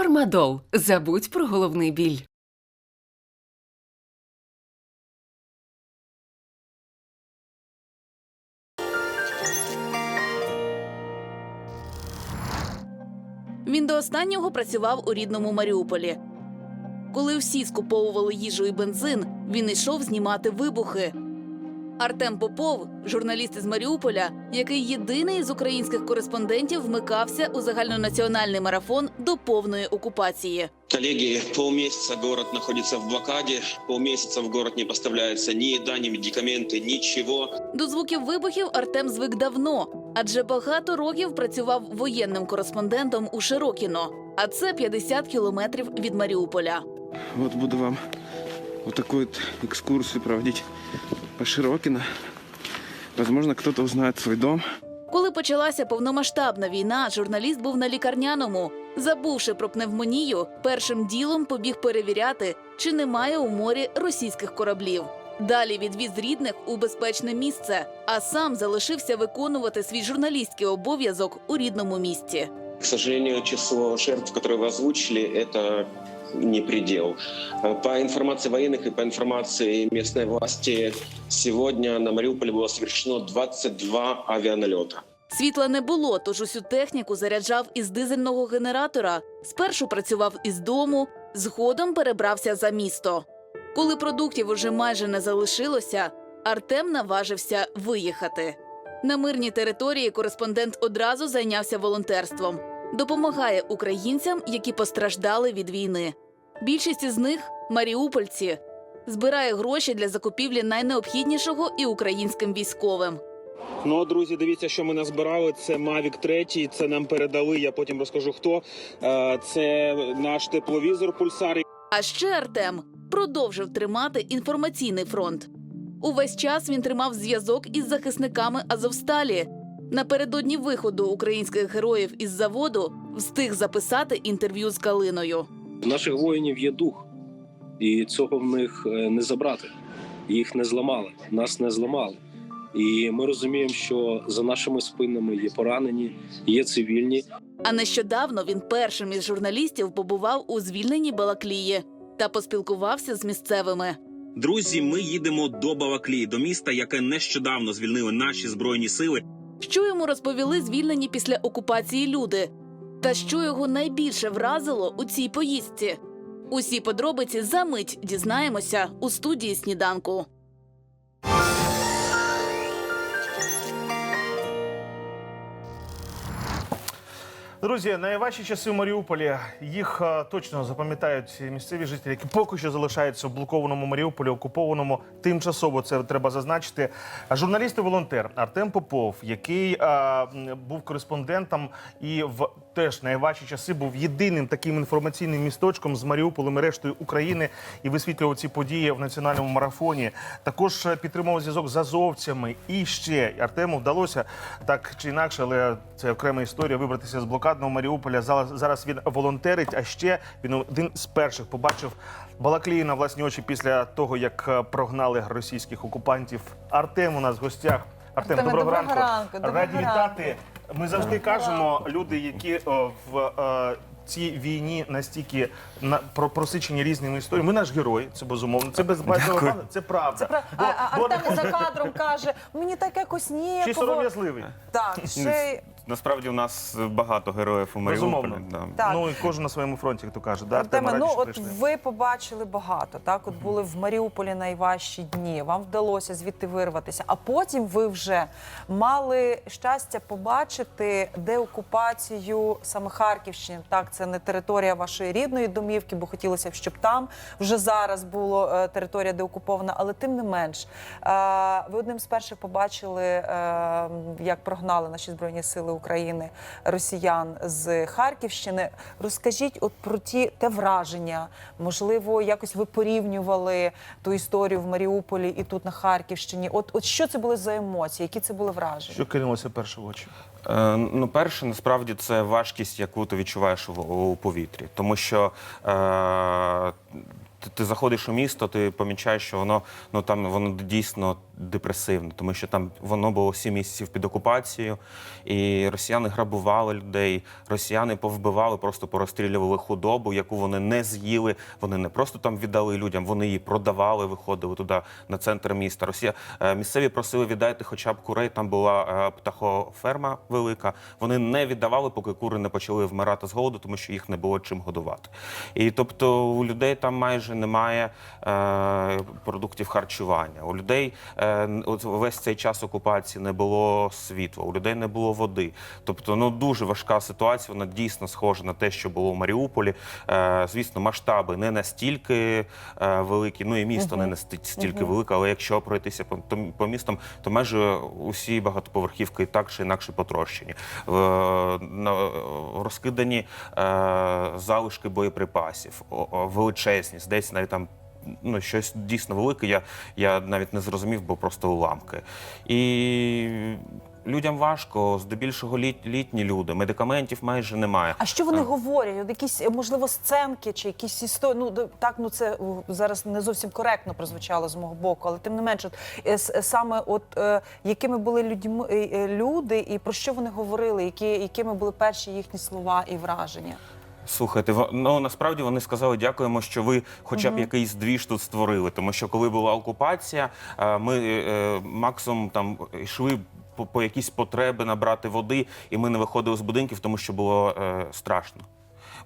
Фармадол. Забудь про головний біль. Він до останнього працював у рідному Маріуполі. Коли всі скуповували їжу і бензин, він йшов знімати вибухи. Артем Попов, журналіст із Маріуполя, який єдиний з українських кореспондентів вмикався у загальнонаціональний марафон до повної окупації. Коллеги, полмесяца город находится в блокаде, полмесяца в город не поставляется ни еда, ни медикаменты, ничего. До звуків вибухів Артем звик давно, адже багато років працював воєнним кореспондентом у Широкіно, а це 50 кілометрів від Маріуполя. Вот буду вам вот такую вот экскурсию проводить по Широкино. Возможно, кто-то узнает свой дом. Коли почалася повномасштабна війна, журналіст був на лікарняному. Забувши про пневмонію, першим ділом побіг перевіряти, чи немає у морі російських кораблів. Далі відвіз рідних у безпечне місце, а сам залишився виконувати свій журналістський обов'язок у рідному місті. К сожалению, число жертв, которые вы озвучили, это не предел. Э, По информации военных и по информации местной власти, сегодня на Мариуполе было совершено 22 авианалета. Світла не було, тож усю техніку заряджав із дизельного генератора. Спершу працював із дому, згодом перебрався за місто. Коли продуктів уже майже не залишилося, Артем наважився виїхати. На мирній території кореспондент одразу зайнявся волонтерством. Допомагає українцям, які постраждали від війни. Більшість із них маріупольці. Збирає гроші для закупівлі найнеобхіднішого і українським військовим. Ну, друзі, дивіться, що ми назбирали. Це Mavic 3, це нам передали. Я потім розкажу хто. Це наш тепловізор Пульсар. А ще Артем продовжив тримати інформаційний фронт. Увесь час він тримав зв'язок із захисниками Азовсталі. Напередодні виходу українських героїв із заводу встиг записати інтерв'ю з Калиною. У наших воїнів є дух, і цього в них е, не забрати. Їх не зламали, нас не зламали. І ми розуміємо, що за нашими спинами є поранені, є цивільні. А нещодавно він першим із журналістів побував у звільненій Балаклії та поспілкувався з місцевими. Друзі, ми їдемо до Балаклії, до міста, яке нещодавно звільнили наші збройні сили. Що йому розповіли звільнені після окупації люди? Та що його найбільше вразило у цій поїздці? Усі подробиці за мить дізнаємося у студії сніданку. Друзі, найважчі часи в Маріуполі їх е, точно запам'ятають місцеві жителі, які поки що залишаються в блокованому Маріуполі, окупованому тимчасово. Це треба зазначити. А Журналіст і волонтер Артем Попов, який е, м, був кореспондентом і в теж найважчі часи був єдиним таким інформаційним місточком з Маріуполем і рештою України і висвітлював ці події в національному марафоні. Також е, підтримував зв'язок з азовцями. І ще Артему вдалося так чи інакше, але це окрема історія. Вибратися з блокадного Маріуполя. Зараз він волонтерить. А ще він один з перших побачив Балаклію на власні очі після того, як е, прогнали російських окупантів. Артем у нас в гостях. Артем, Артеме, доброго, доброго ранку, доброго Раді ранку. вітати. Ми завжди кажемо, люди, які о, в е, цій війні настільки на про просичені різними історіями. Ми наш герой, це безумовно. Це без базового це правда. Це про Бо- а, бо- Артем за кадром каже: мені так якось Чи ніяково. сором'язливий? Так, ще Насправді у нас багато героїв у Маріуполі. Безумовно. Да. Так. Ну і кожен на своєму фронті, як то каже. Да, Артеме, ну от прийшли. ви побачили багато. Так, от були в Маріуполі найважчі дні. Вам вдалося звідти вирватися. А потім ви вже мали щастя побачити деокупацію саме Харківщини. Так, це не територія вашої рідної домівки, бо хотілося б, щоб там вже зараз було е, територія деокупована, але тим не менш, е, ви одним з перших побачили, е, як прогнали наші збройні сили України росіян з Харківщини. Розкажіть, от про ті те враження, можливо, якось ви порівнювали ту історію в Маріуполі і тут на Харківщині. От, от що це були за емоції? Які це були враження? Що кинулося перше в очі? Е, ну, перше, насправді, це важкість, яку ти відчуваєш у, у повітрі. Тому що е, ти, ти заходиш у місто, ти помічаєш, що воно ну там воно дійсно депресивне, тому що там воно було сім місяців під окупацією, і росіяни грабували людей, росіяни повбивали, просто порозстрілювали худобу, яку вони не з'їли. Вони не просто там віддали людям, вони її продавали, виходили туди на центр міста. Росія е, місцеві просили віддайте хоча б курей. Там була е, птахоферма велика. Вони не віддавали, поки кури не почали вмирати з голоду, тому що їх не було чим годувати. І тобто у людей там майже немає е, продуктів харчування. У людей е, от весь цей час окупації не було світла, у людей не було води. Тобто, ну дуже важка ситуація. Вона дійсно схожа на те, що було в Маріуполі. Е, звісно, масштаби не настільки е, великі, ну і місто не настільки велике, але якщо пройтися по, то- по містам, то майже усі багатоповерхівки так чи інакше потрощені. Е, розкидані е, залишки боєприпасів, величезні, десь навіть там. Ну, щось дійсно велике, я, я навіть не зрозумів, бо просто уламки. І людям важко, здебільшого літ, літні люди, медикаментів майже немає. А що вони Так. говорять? От якісь е, можливо сценки чи якісь історії? Ну так, ну це зараз не зовсім коректно прозвучало з мого боку, але тим не менше, от, е, е, саме от е, якими були людьми е, е, люди, і про що вони говорили, які якими були перші їхні слова і враження? Слухайте, ну насправді вони сказали дякуємо, що ви хоча б якийсь двіж тут створили. Тому що коли була окупація, е, ми максом максимум там йшли. По, по якісь потреби набрати води, і ми не виходили з будинків, тому що було е, страшно.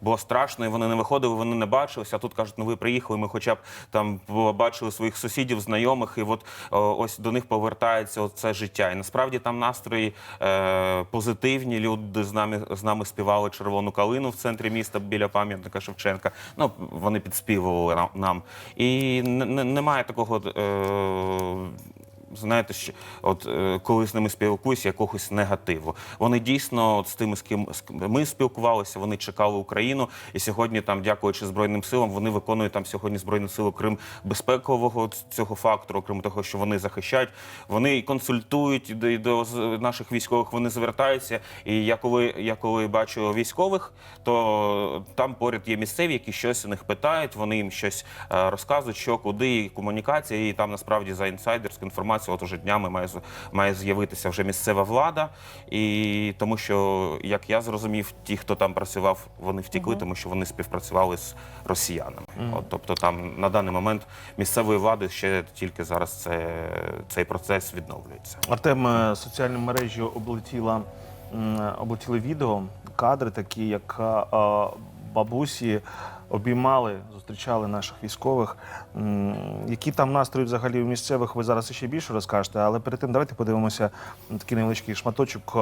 Було страшно, і вони не виходили, вони не бачилися. А тут кажуть, ну ви приїхали, ми хоча б там побачили своїх сусідів, знайомих, і от ось до них повертається це життя. І насправді там настрої е, позитивні. Люди з нами з нами співали червону калину в центрі міста біля пам'ятника Шевченка. Ну вони підспівували нам-. І не- не- немає такого. Е, знаєте, що от е, коли з ними спілкуюся, якогось негативу. Вони дійсно от з тими, з ким ми спілкувалися, вони чекали Україну. І сьогодні, там, дякуючи Збройним силам, вони виконують там сьогодні Збройні сили Крим безпекового цього фактору, крім того, що вони захищають. Вони і консультують і до, і до наших військових. Вони звертаються. І я коли я коли бачу військових, то там поряд є місцеві, які щось у них питають. Вони їм щось е, розказують, що куди і комунікація. І там насправді за інсайдерську інформацію, от уже днями має з- має з'явитися вже місцева влада. І тому, що як я зрозумів, ті, хто там працював, вони втікли, тому що вони співпрацювали з росіянами. От, тобто, там на даний момент місцевої влади ще тільки зараз це, цей процес відновлюється. Артем, е, соціальні мережі облетіла, облетіли відео, кадри такі, як е, е, бабусі обіймали, зустрічали наших військових. Які там настрої взагалі у місцевих, ви зараз ще більше розкажете, але перед тим давайте подивимося на такий невеличкий шматочок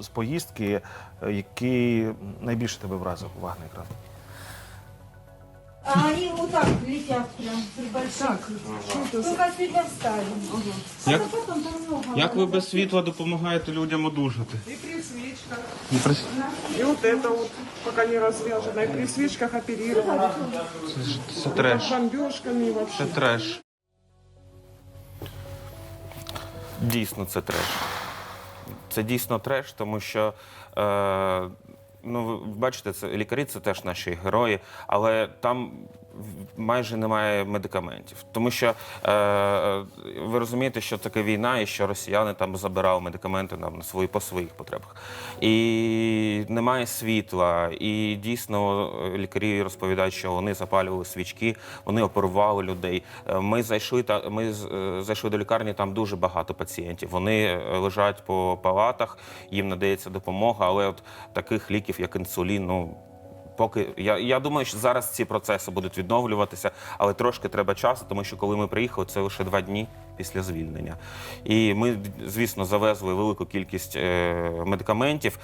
з поїздки, який найбільше тебе вразив. Увага на екран. А вот так летят прям при больших. Только сильно встали. Як- А потом там много. Як ви без світла допомагаєте людям одужати? И при свечках. Ну, при- И вот это вот, пока не развяжено, и при свечках оперировали. Це, ж- це треш. Бомбежками и вообще. Це треш. Дійсно, це треш. Це дійсно треш, тому що. Е, Ну, ви бачите, це лікарі це теж наші герої, але там майже немає медикаментів. Тому що е, ви розумієте, що таке війна, і що росіяни там забирали медикаменти нам на свої по своїх потребах. І немає світла. І дійсно е, лікарі розповідають, що вони запалювали свічки, вони оперували людей. Е, Ми зайшли та ми е, зайшли до лікарні. Там дуже багато пацієнтів. Вони е, лежать по палатах, їм надається допомога, але от таких ліків, як інсулін, ну. Поки я, я думаю, що зараз ці процеси будуть відновлюватися, але трошки треба часу, тому що коли ми приїхали, це лише два дні після звільнення. І ми, звісно, завезли велику кількість е, медикаментів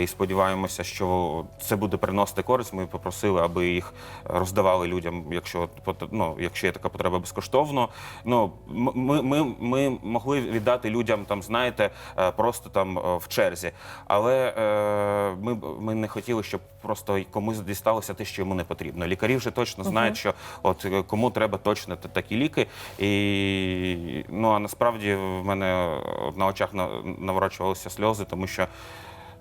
і сподіваємося, що це буде приносити користь. Ми попросили, аби їх роздавали людям, якщо ну, якщо є така потреба безкоштовно. Ну ми, ми, ми могли віддати людям там, знаєте, е, просто там е, в черзі. Але е, ми, ми не хотіли, щоб просто комусь дісталося те, що йому не потрібно. Лікарі вже точно знають, що от е, кому треба точно такі ліки. І ну а насправді в мене на очах на- наворачувалися сльози, тому що.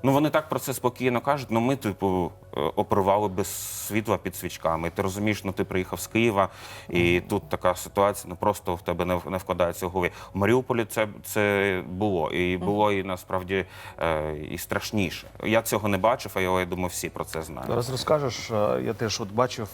Ну, вони так про це спокійно кажуть. Ну, ми, типу, е, опривали без світла під свічками. Ти розумієш, ну ти приїхав з Києва, і тут така ситуація, ну просто в тебе не, не вкладається в голові. В Маріуполі це, це було. І було і насправді е, і страшніше. Я цього не бачив, а я думаю, всі про це знають. Зараз розкажеш. е, Я теж от бачив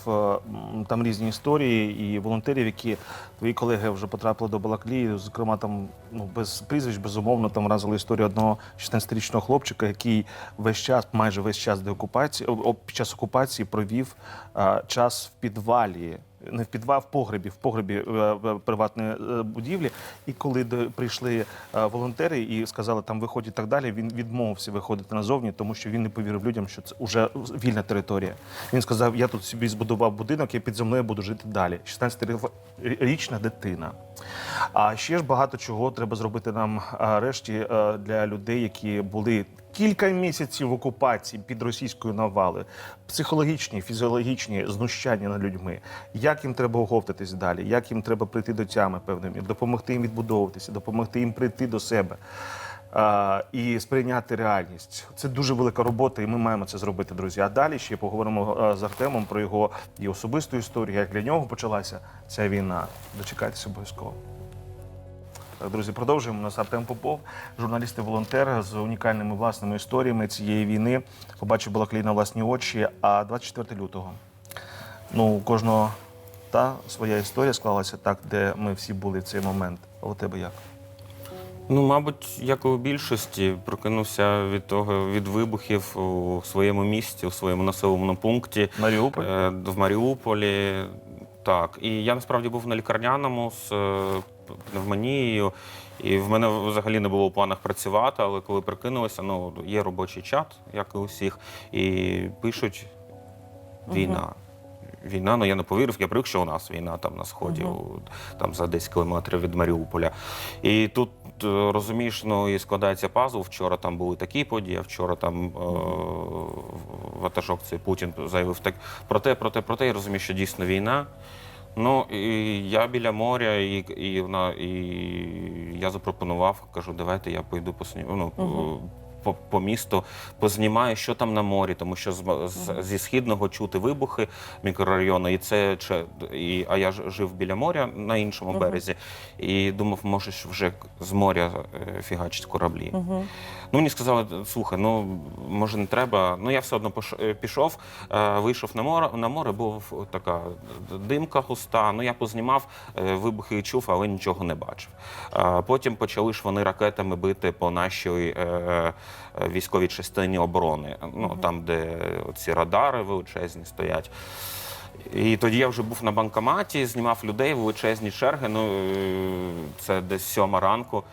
там різні історії і волонтерів, які твої колеги вже потрапили до Балаклії. Зокрема, там ну без прізвищ, безумовно, там разили історію одного 16-річного хлопчика, який весь час, майже весь час до окупації, о, о, під час окупації провів е, час в підвалі. Не в підвал, в погребі, в погребі е, е, приватної е, будівлі. І коли прийшли волонтери і сказали, там виходять так далі, він відмовився виходити назовні, тому що він не повірив людям, що це вже вільна територія. Він сказав: я тут собі збудував будинок, я під землею буду жити далі. 16-річна дитина. А ще ж багато чого треба зробити нам а, решті для людей, які були кілька місяців окупації під російською навалою, психологічні, фізіологічні знущання над людьми. Як їм треба оговтатись далі? Як їм треба прийти до тями певним, допомогти їм відбудовуватися, допомогти їм прийти до себе. і сприйняти реальність. Це дуже велика робота, і ми маємо це зробити, друзі. А далі ще поговоримо з Артемом про його і особисту історію, як для нього почалася ця війна. Дочекайтеся обов'язково. Друзі, продовжуємо. У нас Артем Попов, журналіст і волонтер з унікальними власними історіями цієї війни. Побачив Балаклій на власні очі. А 24 лютого. Ну, у кожного та своя історія склалася так, де ми всі були в цей момент. А у тебе як? Ну, мабуть, як і у більшості, прокинувся від того від вибухів у своєму місті, у своєму населеному пункті. Маріуполь? Е, в Маріуполі. Так. І я насправді був на лікарняному з е, пневмонією. І в мене взагалі не було в планах працювати, але коли прикинулися, ну є робочий чат, як і у всіх, і пишуть війна. Війна, ну я не повірив, я привик, що у нас війна там на сході, у- там за 10 кілометрів від Маріуполя. І тут е, розумієш, ну і складається пазл. Вчора там були такі події, а вчора там е, ватажок цей Путін заявив так про те, про те, про те, і розумієш, що дійсно війна. Ну і я біля моря, і, і, вона, і я запропонував, кажу, давайте я пойду по сні- ну, по, по місту, познімаю, що там на морі, тому що з, з, зі східного чути вибухи мікрорайону, і це чи- і, а я ж жив біля моря на іншому березі, і думав, може ж вже з моря е, фігачить кораблі. Ну, мені сказали, слухай, ну може не треба. Ну я все одно е, пішов, е, вийшов на море. На море був така димка густа. Ну я познімав е, вибухи чув, але нічого не бачив. Потім почали ж вони ракетами бити по нашій військовій частині оборони. Ну там, де ці радари величезні стоять. І тоді я вже був на банкоматі, знімав людей, величезні черги. Ну це десь сьома ранку.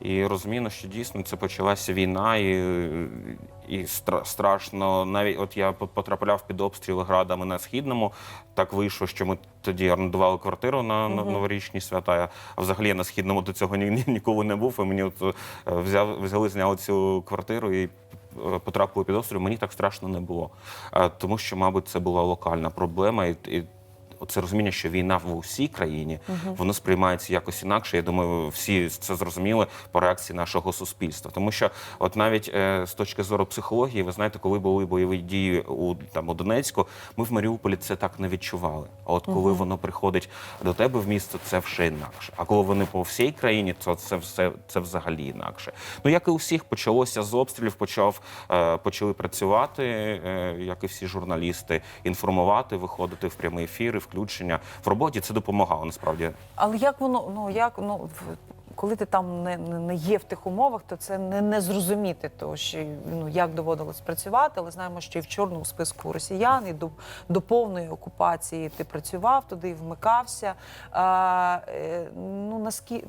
І розумію, що дійсно це почалася війна, і, і стра- страшно. Навіть от я по- потрапляв під обстріли градами на східному. Так вийшло, що ми тоді орендували квартиру на, новорічні свята. А взагалі я на східному до цього ні, ні- ніколи не був. І мені от е, взяв, взяли, зняли цю квартиру і. е, Потрапили під обстріл, мені так страшно не було. Е, Тому що, мабуть, це була локальна проблема, і, і це розуміння, що війна в усій країні воно сприймається якось інакше. Я думаю, всі це зрозуміли по реакції нашого суспільства. Тому що, от навіть е, з точки зору психології, ви знаєте, коли були бойові дії у там у Донецьку, ми в Маріуполі це так не відчували. А от коли воно приходить до тебе в місто, це вже інакше. А коли вони по всій країні, то це все це взагалі інакше. Ну як і у всіх почалося з обстрілів, почав е, почали працювати, е, як і всі журналісти, інформувати, виходити в прямі ефіри, включення в роботі. Це допомагало насправді. Але як воно, ну як ну коли ти там не, не, є в тих умовах, то це не, не зрозуміти, то що ну як доводилось працювати, але знаємо, що і в чорному списку росіян, і до, до повної окупації ти працював туди, вмикався. А, е, ну наскільки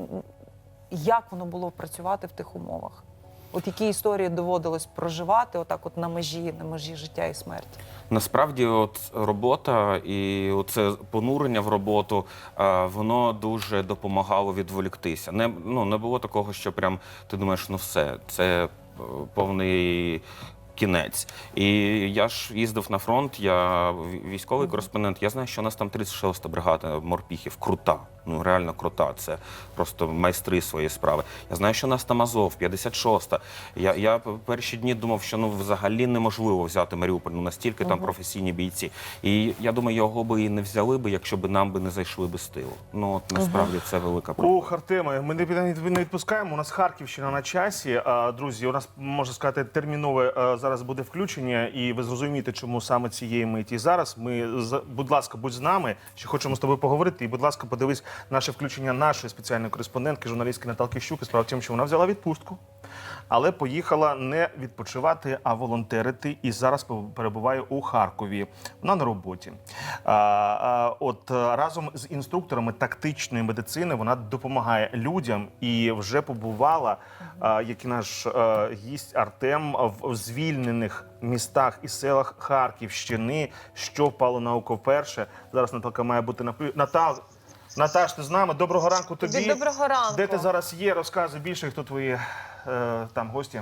як воно було працювати в тих умовах? От які історії доводилось проживати, отак, от на межі, на межі життя і смерті? Насправді, от робота і це понурення в роботу, е, воно дуже допомагало відволіктися. Не ну не було такого, що прям ти думаєш, ну все, це е, повний. Кінець. І я ж їздив на фронт, я військовий кореспондент. Я знаю, що у нас там 36-та бригада морпіхів. Крута. Ну реально крута. Це просто майстри своєї справи. Я знаю, що у нас там Азов, 56-та. Я, я перші дні думав, що ну взагалі неможливо взяти Маріуполь. Ну настільки там професійні бійці. І я думаю, його би і не взяли би, якщо б нам би не зайшли би з тилу. Ну от насправді це велика проблема. Ух, Артеме, ми не, відпускаємо. У нас Харківщина на часі. Друзі, у нас можна сказати термінове а, зараз буде включення, і ви зрозумієте, чому саме цієї миті. Зараз ми будь ласка, будь з нами. Ще хочемо з тобою поговорити. І, будь ласка, подивись наше включення нашої спеціальної кореспондентки, журналістки Наталки Щуки. Справа в тім, що вона взяла відпустку. Але поїхала не відпочивати, а волонтерити. І зараз перебуває у Харкові. Вона на роботі. От разом з інструкторами тактичної медицини вона допомагає людям і вже побувала, як і наш а, гість Артем, в звільнених містах і селах Харківщини, що впало на око вперше. Зараз Наталка має бути на Натал. Наташ, ти з нами? Доброго ранку тобі. Доброго ранку. Де ти зараз є? Розказуй більше, хто твої е, там гості.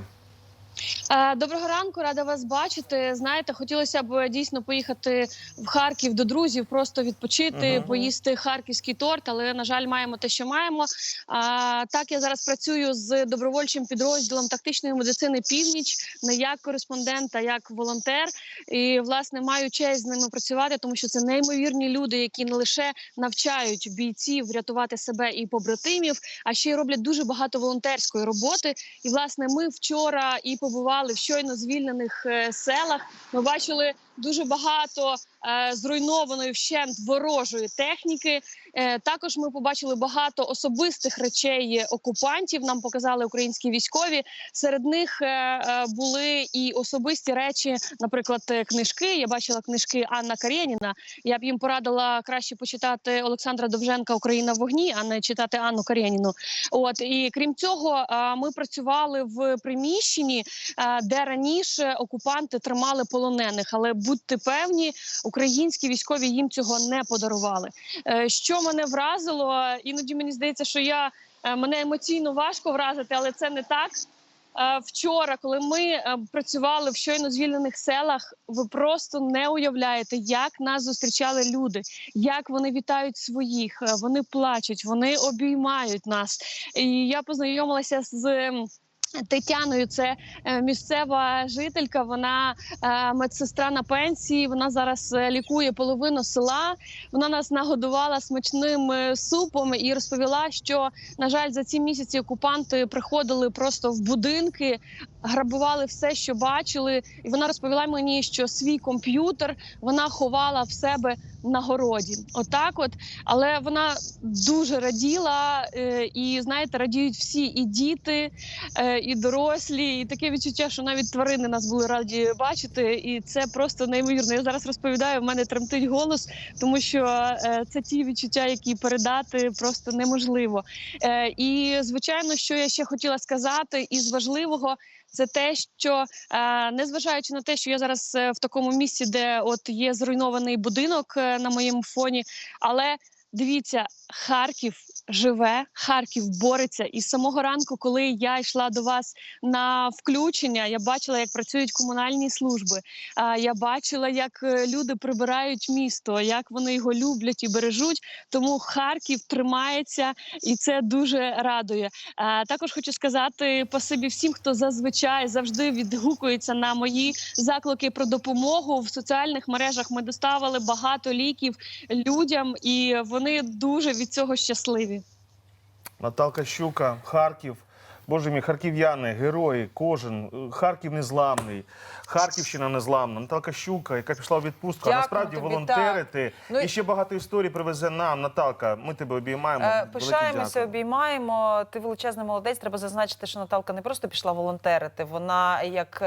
Е, Доброго ранку, рада вас бачити. Знаєте, хотілося б дійсно поїхати в Харків до друзів, просто відпочити, Мгм. поїсти харківський торт. Але на жаль, маємо те, що маємо. А, так я зараз працюю з добровольчим підрозділом тактичної медицини Північ, не як кореспондент, а як волонтер. І власне маю честь з ними працювати, тому що це неймовірні люди, які не лише навчають бійців рятувати себе і побратимів, а ще й роблять дуже багато волонтерської роботи. І власне ми вчора і побували в щойно звільнених е, селах. Ми бачили дуже багато е, зруйнованої вщент ворожої техніки. Е, також ми побачили багато особистих речей окупантів. Нам показали українські військові. Серед них е, е, були і особисті речі, наприклад, е, книжки. Я бачила книжки Анна Карєніна. Я б їм порадила краще почитати Олександра Довженка Україна в вогні, а не читати Анну Карєніну. От і крім цього, е, ми працювали в приміщенні, е, де раніше окупанти тримали полонених. Але будьте певні, українські військові їм цього не подарували. Е, Що мене вразило, іноді мені здається, що я е, мене емоційно важко вразити, але це не так. Е, Вчора, коли ми працювали в щойно звільнених селах, ви просто не уявляєте, як нас зустрічали люди, як вони вітають своїх, вони плачуть, вони обіймають нас. І я познайомилася з. Тетяною, це е, місцева жителька. Вона е, медсестра на пенсії. Вона зараз е, лікує половину села. Вона нас нагодувала смачним супом і розповіла, що на жаль, за ці місяці окупанти приходили просто в будинки, грабували все, що бачили. І вона розповіла мені, що свій комп'ютер вона ховала в себе на городі. Отак, от але вона дуже раділа, е, і знаєте, радіють всі і діти, е, і дорослі, і таке відчуття, що навіть тварини нас були раді бачити, і це просто неймовірно. Я зараз розповідаю, в мене тремтить голос, тому що е, це ті відчуття, які передати просто неможливо. І звичайно, що я ще хотіла сказати, із важливого. Це те, що е, незважаючи на те, що я зараз е, в такому місці, де от є зруйнований будинок е, на моєму фоні, але дивіться, Харків живе, Харків бореться. І з самого ранку, коли я йшла до вас на включення, я бачила, як працюють комунальні служби. Я бачила, як е, люди прибирають місто, як вони його люблять і бережуть. Тому Харків тримається, і це дуже радує. Також хочу сказати спасибі всім, хто зазвичай завжди відгукується на мої заклики про допомогу в соціальних мережах. Ми доставили багато ліків людям, і вони дуже від цього щасливі. Наталка Щука, Харків. Боже мій, харків'яни, герої, кожен. Харків незламний, Харківщина незламна. Наталка Щука, яка пішла у відпустку, а насправді тобі, волонтерити. Ну, і ще багато історій привезе нам. Наталка, ми тебе обіймаємо. Е, Пишаємося, обіймаємо. Ти величезний молодець. Треба зазначити, що Наталка не просто пішла волонтерити. Вона як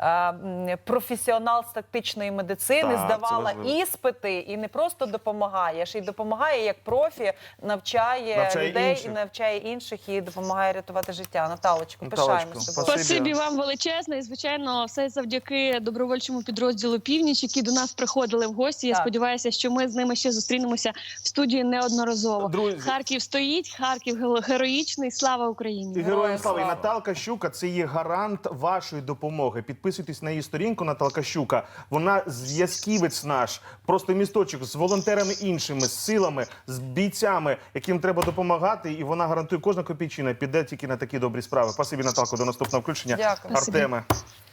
е, професіонал з тактичної медицини Так, здавала іспити і не просто допомагає, ще й допомагає як профі, навчає, Навчає людей інших. і навчає інших і допомагає рятувати життя. Да, Наталочку, пишаємося. спасибі. Спасибі вам величезне. І звичайно, все завдяки добровольчому підрозділу Північ, які до нас приходили в гості. Я Так. сподіваюся, що ми з ними ще зустрінемося в студії неодноразово. Друзі, Харків стоїть, Харків геро- героїчний. Слава Україні! героям Героям слава. І слава. Наталка Щука це є гарант вашої допомоги. Підписуйтесь на її сторінку Наталка Щука. Вона зв'язківець наш, просто місточок з волонтерами іншими, з силами, з бійцями, яким треба допомагати. І вона гарантує, кожна копійчина піде тільки на такі добрі справи. Спасибі, Наталко, до наступного включення. Дякую. Артеме.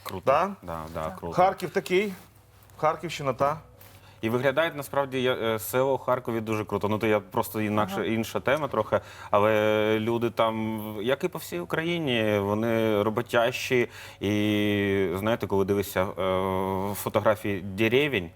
Круто. Да? Да, да, круто. Харків такий. Харківщина, та. І виглядає насправді я- е, село у Харкові дуже круто. Ну то я просто інакше інша тема трохи. Але люди там, як і по всій Україні, вони роботящі. І знаєте, коли дивишся е, фотографії деревень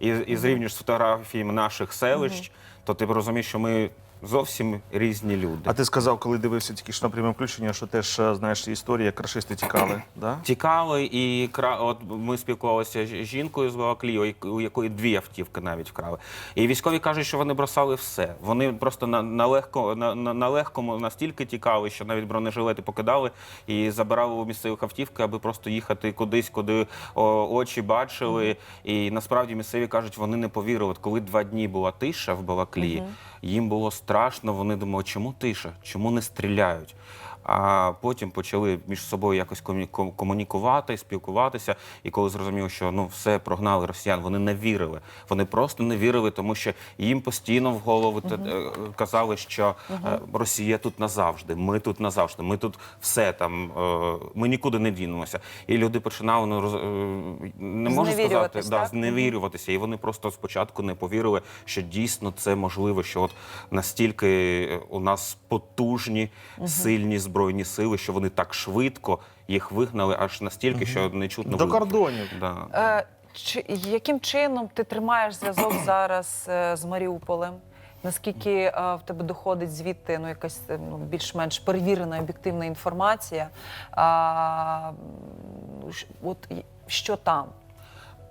і, і зрівнюєш з фотографіями наших селищ, то ти розумієш, що ми зовсім різні люди. А ти сказав, коли дивився тільки що на прямому включенні, що теж е, знаєш історія, як рашисти тікали. Да? Тікали і кра... от ми спілкувалися з жінкою з Балаклії, у якої дві автівки навіть вкрали. І військові кажуть, що вони бросали все. Вони просто на, на, легко, на, на, на легкому настільки тікали, що навіть бронежилети покидали і забирали у місцевих автівки, аби просто їхати кудись, куди о, очі бачили. І насправді місцеві кажуть, вони не повірили. От коли два дні була тиша в Балаклії, їм було страшно. Вони думали, чому тиша, чому не стріляють. А потім почали між собою якось комунікувати, спілкуватися. І коли зрозуміло, що ну все прогнали росіян, вони не вірили. Вони просто не вірили, тому що їм постійно в голову е, казали, що е, Росія тут назавжди, ми тут назавжди, ми тут все там, е, ми нікуди не дінемося. І люди починали ну, роз- не можу сказати, да, зневірюватися. І вони просто спочатку не повірили, що дійсно це можливо, що от настільки у нас потужні, сильні збройні сили, що вони так швидко їх вигнали, аж настільки, що не чутно До кордонів. Да. Е, чи, яким чином ти тримаєш зв'язок зараз е, з Маріуполем? Наскільки е, в тебе доходить звідти ну, якась е, ну, більш-менш перевірена об'єктивна інформація? А, от що там?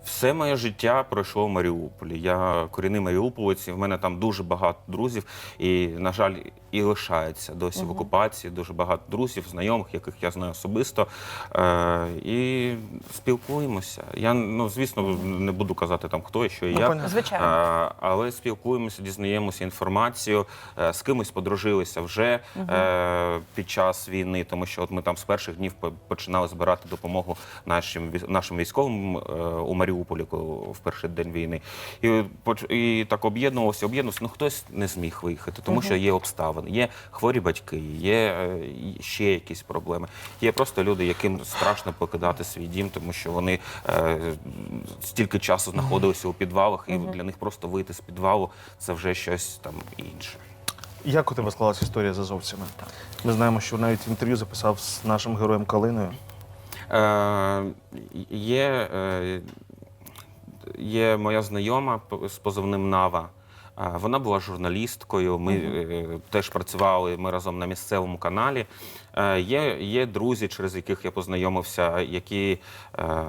Все моє життя пройшло в Маріуполі. Я корінний маріуполець, і в мене там дуже багато друзів, і, на жаль, і лишається досі в окупації. Дуже багато друзів, знайомих, яких я знаю особисто. Е, і спілкуємося. Я, ну, звісно, не буду казати там хто і що і Ну, як. Звичайно. Е, але спілкуємося, дізнаємося інформацію. Е, З кимось подружилися вже е, під час війни, тому що от ми там з перших днів по- починали збирати допомогу нашим нашим військовим е, у Маріуполі коли- в перший день війни. І, і так об'єднувалося, об'єднувалося. Ну хтось не зміг виїхати, тому що є обставини, є хворі батьки, є е, ще якісь проблеми. Є просто люди, яким страшно покидати свій дім, тому що вони е, стільки часу знаходилися у підвалах, і для них просто вийти з підвалу це вже щось там інше. Як у тебе склалася історія з азовцями? Ми знаємо, що навіть інтерв'ю записав з нашим героєм Калиною. Е, є, е, є моя знайома з позивним Нава. Вона була журналісткою. Ми е, теж працювали ми разом на місцевому каналі. Е, Є, є друзі, через яких я познайомився, які е,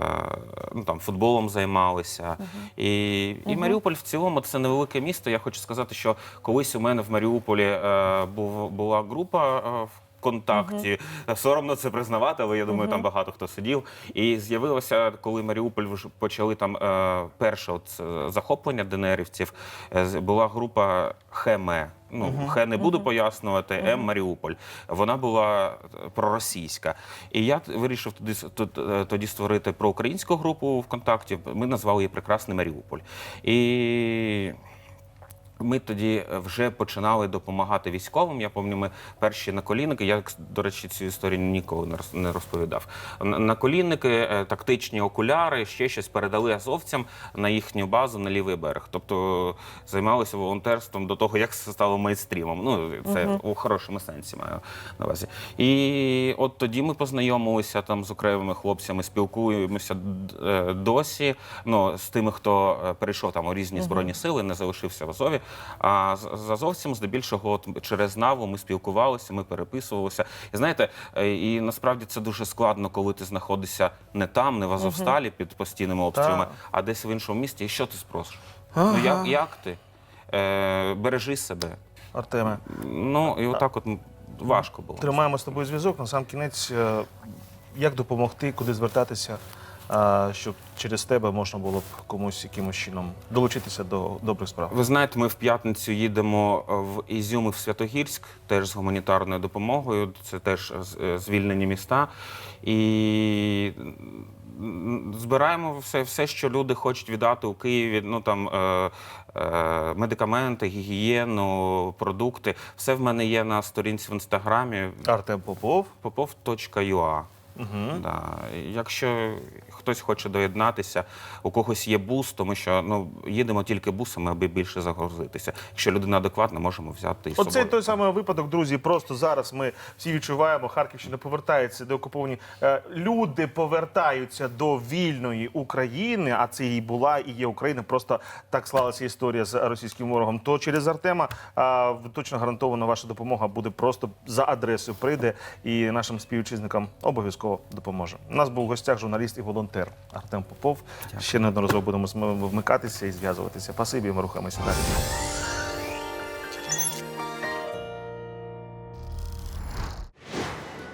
ну, там, футболом займалися. І, і Маріуполь в цілому це невелике місто. Я хочу сказати, що колись у мене в Маріуполі е, був, була група. е, в Контакті соромно це признавати, але я думаю, там багато хто сидів. І з'явилося, коли Маріуполь вже почали там е, перше от, е, захоплення ДНРівців, е, була група Хеме. Ну, Хе не буду пояснювати, М Маріуполь. Вона була е, проросійська. І я вирішив тоді, е, тоді створити проукраїнську групу ВКонтакті. Ми назвали її Прекрасний Маріуполь. І ми тоді е, вже починали допомагати військовим. Я пам'ятаю, ми перші наколінники. Я, до речі, цю історію ніколи не роз- не розповідав. На- Наколінники, е, тактичні окуляри, ще щось передали азовцям на їхню базу на лівий берег. Тобто займалися волонтерством до того, як це стало мейнстрімом. Ну це у хорошому сенсі маю на увазі. І от тоді ми познайомилися там з окремими хлопцями, спілкуємося е, досі. Ну з тими, хто е, перейшов там у різні збройні сили, не залишився в Азові. А з, з азовцем, здебільшого, от через наву ми спілкувалися, ми переписувалися. І знаєте, е, і насправді це дуже складно, коли ти знаходишся не там, не в Азовсталі під постійними обстрілами, а десь в іншому місті. І що ти спросиш? Ну як, як ти? Е, бережи себе. Артеме. Ну і отак, от важко було. Тримаємо з тобою зв'язок. На сам кінець, е, як допомогти, куди звертатися, щоб через тебе можна було б комусь якимось чином долучитися до добрих справ. Ви знаєте, ми в п'ятницю їдемо е, в Ізюм і в Святогірськ, теж з гуманітарною допомогою. Це теж е, звільнені міста. І збираємо все, все, що люди хочуть віддати у Києві. Ну там е, е, медикаменти, гігієну, продукти. Все в мене є на сторінці в інстаграмі Артем Попов. popov.ua. Угу. Да. Якщо хтось хоче доєднатися, у когось є бус, тому що ну їдемо тільки бусами, аби більше загрузитися. Якщо людина адекватна, можемо взяти і собою. той самий випадок, друзі. Просто зараз ми всі відчуваємо, Харківщина повертається до окуповані. Е, Люди повертаються до вільної України, а це і була, і є Україна. Просто так склалася історія з російським ворогом. То через Артема точно гарантовано ваша допомога буде просто за адресою. Прийде і нашим співвітчизникам обов'язково допоможе. У нас був в гостях журналіст і волонтер Артем Попов. Ще неодноразово будемо вмикатися і зв'язуватися. Пасибі, ми рухаємося далі.